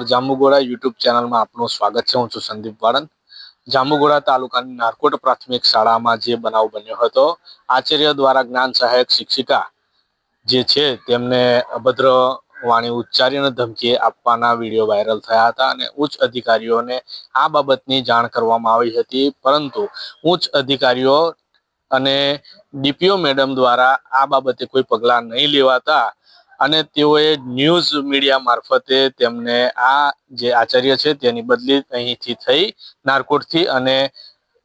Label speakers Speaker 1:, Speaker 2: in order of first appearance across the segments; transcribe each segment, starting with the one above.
Speaker 1: અવર Jambughoda YouTube ચેનલમાં આપનું સ્વાગત છે. હું છું સંદીપ વાળંદ. જાંબુગોડા તાલુકાની નારકોટ પ્રાથમિક શાળામાં જે બનાવ બન્યો હતો, આચાર્ય દ્વારા જ્ઞાન સહાયક શિક્ષિકા જે છે, તેમને અભદ્ર વાણી ઉચ્ચારીને ધમકી આપવાના વીડિયો વાયરલ થયા હતા અને ઉચ્ચ અધિકારીઓને આ બાબતની જાણ કરવામાં આવી હતી. પરંતુ ઉચ્ચ અધિકારીઓ અને ડીપીઓ મેડમ દ્વારા આ બાબતે કોઈ પગલાં નહીં લેવાતા અને તેઓએ ન્યૂઝ મીડિયા મારફતે તેમને આ જે આચાર્ય છે તેની બદલી અહીંથી થઈ નારકોટથી અને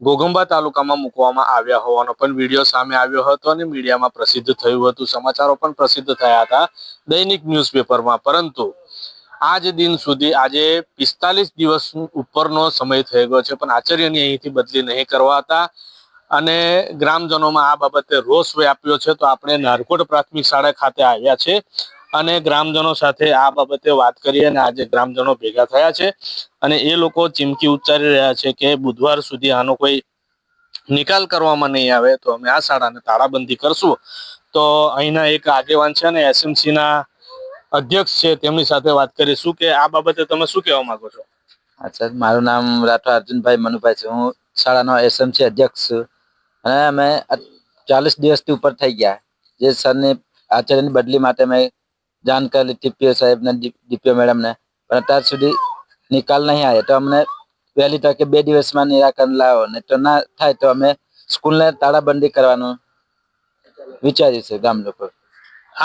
Speaker 1: ગોગંબા તાલુકામાં મૂકવામાં આવ્યા હોવાનો પણ વીડિયો સામે આવ્યો હતો અને મીડિયામાં પ્રસિદ્ધ થયું હતું. સમાચારો પણ પ્રસિદ્ધ થયા હતા દૈનિક ન્યૂઝપેપરમાં. પરંતુ આજ દિન સુધી આજે પિસ્તાલીસ દિવસ ઉપરનો સમય થઈ ગયો છે, પણ આચાર્યની અહીંથી બદલી નહીં કરવાતા અને ગ્રામજનોમાં આ બાબતે રોષ વ્યાપ્યો છે. તો આપણે નારકોટ પ્રાથમિક શાળા ખાતે આવ્યા છે. અને ગ્રામજનો સાથે આ બાબતે વાત કરી અને આજે ગ્રામજનો ભેગા થયા છે. અને એ લોકો ચીમકી ઉચ્ચારી રહ્યા છે કે બુધવાર સુધી આનો કોઈ નિકાલ કરવામાં નહીં આવે તો અમે આ શાળાને તાળાબંધી કરશું. તો અહીંના એક આગેવાન છે ના અધ્યક્ષ છે, તેમની સાથે વાત કરીશું કે આ બાબતે તમે શું કહેવા માંગો છો?
Speaker 2: અચ્છા મારું નામ રાઠવા અર્જુનભાઈ મનુભાઈ છે. હું શાળાનો એસએમસી અધ્યક્ષ છું અને અમે ચાલીસ દિવસથી ઉપર થઈ ગયા. જે સરની આચાર્યની બદલી માટે મેં જાણ કરેલી ટીપીઓ સાહેબને ડીપીઓ મેડમને. પણ અત્યાર સુધી નિકાલ નહીં આવ્યો. તો અમને વહેલી તકે બે દિવસમાં નિરાકરણ લાવો. ને તો ના થાય તો અમે સ્કૂલને તાળાબંધી કરવાનું વિચાર્યું છે ગામ લોકો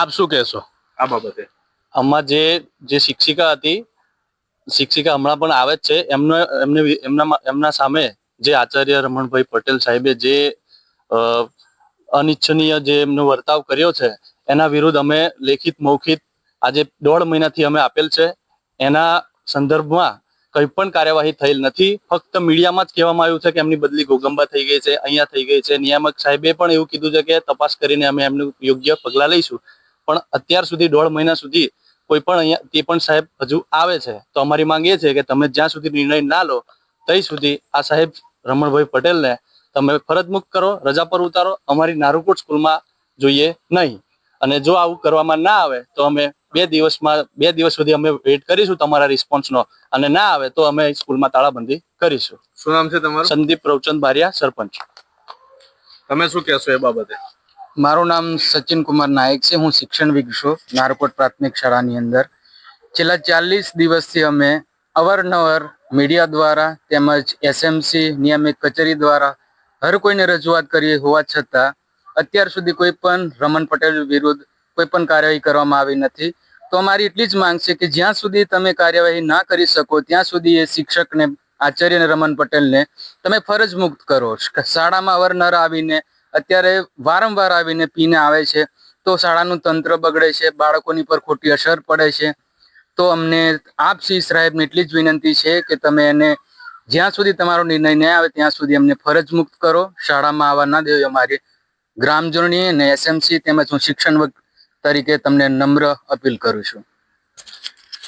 Speaker 1: આપ શું કહેશો આ બાબતે?
Speaker 3: આમાં જે જે શિક્ષિકા હતી શિક્ષિકા હમણાં પણ આવે જ છે. એમનો એમને એમના એમના સામે જે આચાર્ય રમણભાઈ પટેલ સાહેબે જે અનિચ્છનીય જે એમનો વર્તાવ કર્યો છે એના વિરુદ્ધ અમે લેખિત મૌખિત આજે દોઢ મહિનાથી અમે આપેલ છે. એના સંદર્ભમાં કંઈ પણ કાર્યવાહી થયેલ નથી. ફક્ત મીડિયામાં જ કહેવામાં આવ્યું છે કે એમની બદલી ગોગંબા થઈ ગઈ છે, અહીંયા થઈ ગઈ છે. નિયામક સાહેબે પણ એવું કીધું છે કે તપાસ કરીને અમે એમનું યોગ્ય પગલાં લઈશું. પણ અત્યાર સુધી દોઢ મહિના સુધી કોઈ પણ અહીંયા, તે પણ સાહેબ હજુ આવે છે. તો અમારી માંગ એ છે કે તમે જ્યાં સુધી નિર્ણય ના લો ત્યાં સુધી આ સાહેબ રમણભાઈ પટેલને તમે ફરજ મુક્ત કરો, રજા પર ઉતારો. અમારી નારુકોટ સ્કૂલમાં જોઈએ નહીં. અને જો આવું કરવામાં ના આવે, તો અમે બે દિવસમાં બે દિવસ સુધી અમે વેઇટ કરીશું તમારા રિસ્પોન્સનો અને ના આવે તો અમે સ્કૂલમાં તાળાબંધી કરીશું.
Speaker 1: શું નામ છે તમારું?
Speaker 3: સંદીપ પ્રવચંદ બારિયા સરપંચ.
Speaker 1: તમે શું કહેશો એ બાબતે?
Speaker 4: મારું નામ સચિન કુમાર નાયક છે. હું શિક્ષણ વિગશો નારકોટ પ્રાથમિક શાળાની અંદર. છેલ્લા ચાલીસ દિવસથી અમે અવારનવાર મીડિયા દ્વારા તેમજ એસએમસી નિયમિત કચેરી દ્વારા હર કોઈને રજૂઆત કરી હોવા છતાં અત્યાર સુધી કોઈ પણ રમણ પટેલ વિરુદ્ધ કોઈ પણ કાર્યવાહી કરવામાં આવી નથી. તો અમારી એટલી જ માંગ છે કે જ્યાં સુધી તમે કાર્યવાહી ના કરી શકો, ત્યાં સુધી એ શિક્ષકને આચાર્ય રમણ પટેલને તમે ફરજ મુક્ત કરો. શાળામાં અવારનવાર આવીને, અત્યારે વારંવાર આવીને પીને આવે છે. તો શાળાનું તંત્ર બગડે છે, બાળકોની પર ખોટી અસર પડે છે. તો અમને આપ શ્રી સાહેબને એટલી જ વિનંતી છે કે તમે એને જ્યાં સુધી તમારો નિર્ણય નહીં આવે, ત્યાં સુધી અમને ફરજ મુક્ત કરો. શાળામાં આવવા ના દેવી અમારી ગ્રામજનોની અને એસએમસી તેમજ હું શિક્ષણ તરીકે તમને નમ્ર અપીલ કરું છું.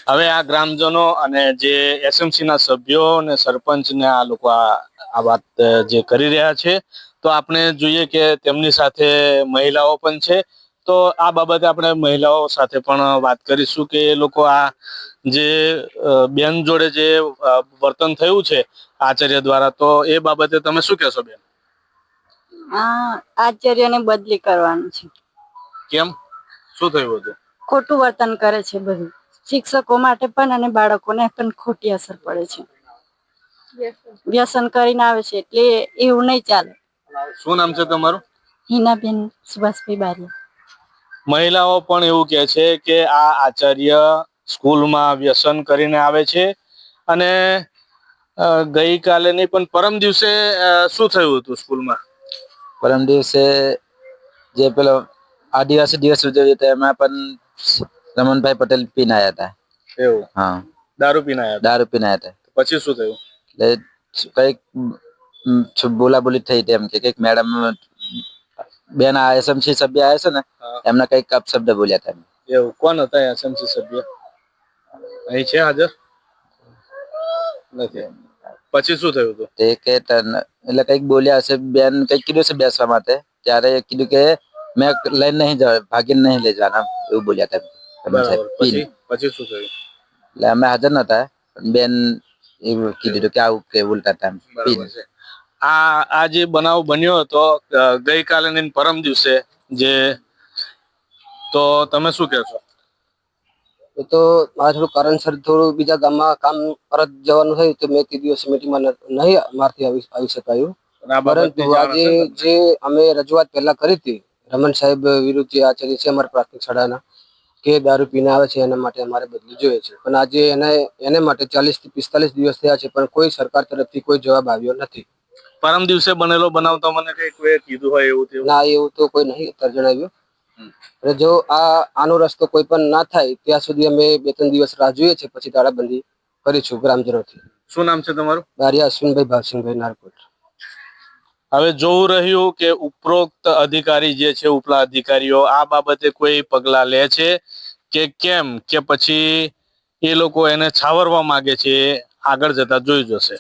Speaker 1: હવે આ ગ્રામજનો અને જે એસએમસી ના સભ્યો અને સરપંચ ને આ લોકો આ વાત જે કરી રહ્યા છે તો આપણે જોઈએ કે તેમની સાથે મહિલાઓ પણ છે. તો આ બાબતે આપણે મહિલાઓ સાથે પણ વાત કરીશું કે એ લોકો આ જે બેન જોડે જે વર્તન થયું છે આચાર્ય દ્વારા તો એ બાબતે તમે શું કહેશો બેન?
Speaker 5: આ આચાર્યને બદલી કરવાનું છે.
Speaker 1: કેમ? શું થયું હતું?
Speaker 5: ખોટું વર્તન કરે છે બધું. શિક્ષકો માટે પણ અને બાળકોને પણ ખોટી અસર પડે છે. વ્યસન કરીને આવે છે એટલે એવું નહીં ચાલે.
Speaker 1: શું નામ છે તમારું?
Speaker 5: હિનાબેન સુભાષભાઈ બારિયા.
Speaker 1: મહિલાઓ પણ એવું કહે છે કે આ આચાર્ય સ્કૂલમાં વ્યસન કરીને આવે છે અને ગઈકાલે નહીં પણ પરમ દિવસે શું થયું હતું સ્કૂલમાં?
Speaker 2: પરમ દિવસે જે પેલો આદિવાસી દિવસ ઉજવ્યો હતો એમાં પણ રમણભાઈ પટેલ પીને આવ્યા હતા
Speaker 1: એવું?
Speaker 2: હા
Speaker 1: દારૂ પીને આવ્યા
Speaker 2: દારૂ પીને આવ્યા હતા
Speaker 1: હતા. પછી શું થયું?
Speaker 2: એટલે કંઈક બોલાબોલી થઈ હતી એમ કે કંઈક મેડમ બેન આ એસએમસી સભ્ય આવ્યા છે ને
Speaker 1: હા.
Speaker 2: એમને કંઈક અપશબ્દ બોલ્યા હતા એમ.
Speaker 1: એવું? કોણ હતા એસએમસી સભ્ય? અહીં છે હાજર? નથી. પછી શું થયું હતું?
Speaker 2: તે કે તન- એટલે કંઈક બોલ્યા હશે બેન કંઈક કીધું છે બેસવા માટે ત્યારે કીધું કે મેં લઈને નહીં જવા ભાગીને નહીં લઈ જવાના એવું બોલ્યા હતા
Speaker 1: પછી? પછી શું થયું?
Speaker 2: એટલે અમે હાજર નતા બેન એવું કીધું કે આવું કે
Speaker 1: આ આ જે બનાવ બન્યો હતો ગઈકાલે ને પરમ દિવસે જે તો તમે શું કહેશો
Speaker 6: એ તો મારે થોડું કારણસર થોડું બીજા ગામમાં કામ પરત જવાનું થયું તો મેં તે દિવસે મીટિંગમાં નહીં મારથી આવી આવી શકાયું. પરંતુ આજે જે અમે રજૂઆત પહેલા કરી હતી રમણ સાહેબ વિરુદ્ધ જે આચાર્ય છે અમારા પ્રાથમિક શાળાના કે દારૂ પીને આવે છે એના માટે અમારે બદલી જોઈએ છે. પણ આજે એને એને માટે ચાલીસથી પિસ્તાલીસ દિવસ થયા છે પણ કોઈ સરકાર તરફથી કોઈ જવાબ આવ્યો નથી.
Speaker 1: પરમ દિવસે બનેલો બનાવ તો મને કઈ કોઈ કીધું હોય એવું થયું?
Speaker 6: ના એવું તો કોઈ નહીં અત્યારે જણાવ્યું. અને જો આ આનો રસ્તો કોઈ પણ ના થાય ત્યાં સુધી અમે બે ત્રણ દિવસ રાહ જોઈએ છીએ પછી તાળાબંધી કરીશું ગ્રામજનોથી.
Speaker 1: શું નામ છે તમારું?
Speaker 6: બારિયા અશ્વિનભાઈ ભાવસિંહભાઈ નારકોટ.
Speaker 1: હવે જોવું રહ્યું કે ઉપરોક્ત અધિકારી જે છે, ઉપલા અધિકારીઓ, આ બાબતે કોઈ પગલા લે છે કે કેમ? કે પછી એ લોકો એને છાવરવા માંગે છે આગળ જતા જોઈ જશે.